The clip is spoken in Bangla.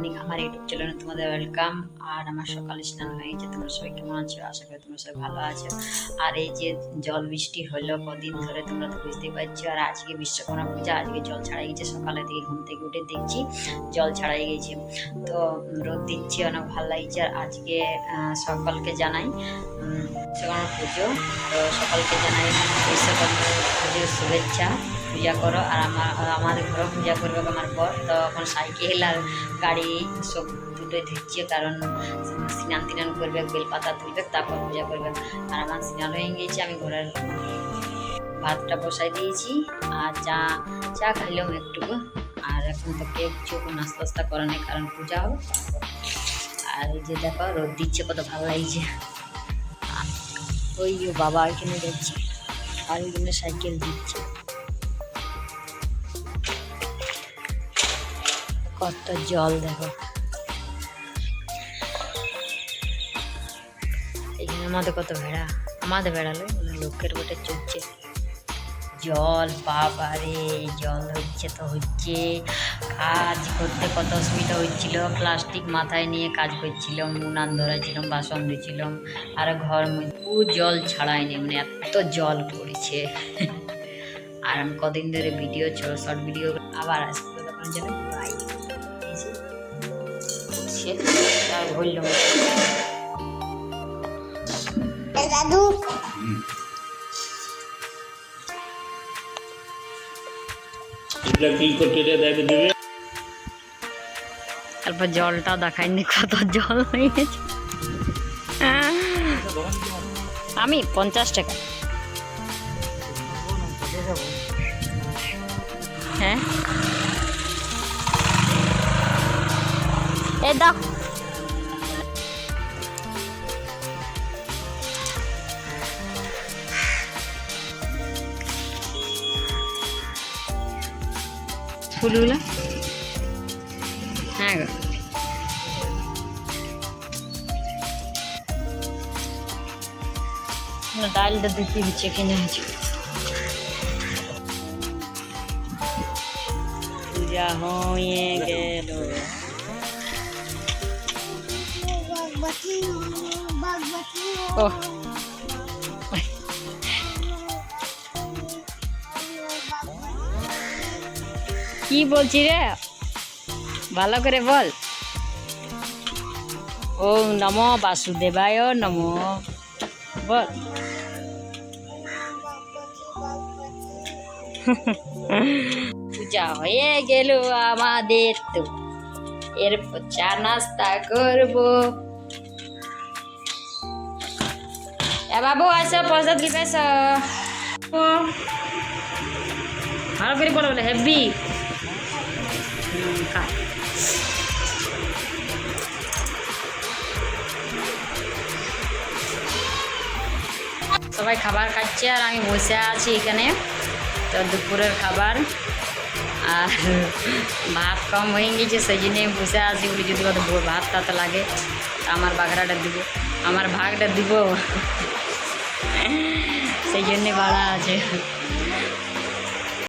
মর্নিং আমার ইউটিউব চ্যানেলে তোমাদের ওয়েলকাম। আর আমার সকালে স্নান হয়ে গেছে, তোমরা সবাই কেমন আছো? আশা করি তোমরা সবাই ভালো আছো। আর এই যে জল বৃষ্টি হলো কদিন ধরে, তোমরা তো বুঝতে পারছ। আর আজকে বিশ্বকর্মা পূজা, আজকে জল ছাড়াই গেছে। সকালে থেকে ঘুম থেকে উঠে দেখছি জল ছাড়াই গেছে। তো রোদ দিচ্ছে, অনেক ভালো লাগছে। আর আজকে সকলকে জানাই বিশ্বকর্মা পুজো। তো সকলকে জানাই বিশ্বকর্মা পুজোর শুভেচ্ছা। পূজা করো আর আমার আমাদের ঘরেও পূজা করবে আমার তো এখন সাইকেল আর গাড়ি সব দুটোই ধুচ্ছে কারণ স্নান তিনান করবে, বেলপাতা তুলবে, তারপর পূজা করবে। আর আমার স্নান হয়ে গিয়েছে, আমি ঘরের ভাতটা বসাই দিয়েছি, আর চা চা খাইলাম একটুকু। আর এখন তো কেক চোখ নাস্তা টাস্তা করা নেই, কারণ পূজা হবে আর যে দেখো, রোদ দিচ্ছে, কত ভালো লাগছে। ওই বাবা এখানে যাচ্ছে, আর ওই জন্য সাইকেল দিচ্ছে। কত জল দেখো। এখানে আমাদের কত ভেড়া? আমাদের বেড়ালে লোকের বটে চলছে। জল, বাবারে, জল হচ্ছে তো হচ্ছে। কাজ করতে কত অসুবিধা হচ্ছিল। প্লাস্টিক মাথায় নিয়ে কাজ করছিলাম উনান ধরাইছিলাম, বাসন ধুছিলাম আর ঘর মু জল ছাড়াইনি মানে এত জল পড়েছে। আর আমি কদিন ধরে ভিডিও ছোট শর্ট ভিডিও আবার আসব তখন যেন। দাদু। কি করতে দেবে দেবে? তারপর জলটা দেখাইনি কত জল হয়ে গেছে আমি পঞ্চাশ টাকা। হ্যাঁ? এ দাও ফুলগুলো হ্যাঁ গো না ডালটা দিতে হচ্ছে কিনে আছে পূজা হয়ে গেল ও। কি বলছি রে? ভালো করে বল। ও নম বাসুদেবায় নম। বল। পূজা হয়ে গেল আমাদের তো। এরপর চা নাস্তা করব। বাবু, আসো দিবে এসো। ও ভালো করে বলো হেভি। সবাই খাবার খাচ্ছে আর আমি বসে আছি এখানে। তো দুপুরের খাবার। আর ভাত কম হয়ে গেছে, সেই জন্য বসে আছি বলি যদি ভাত টাত লাগে আমার বাগড়াটা দিব। আমার ভাগটা দিব। সেই জন্যে বাড়া আছে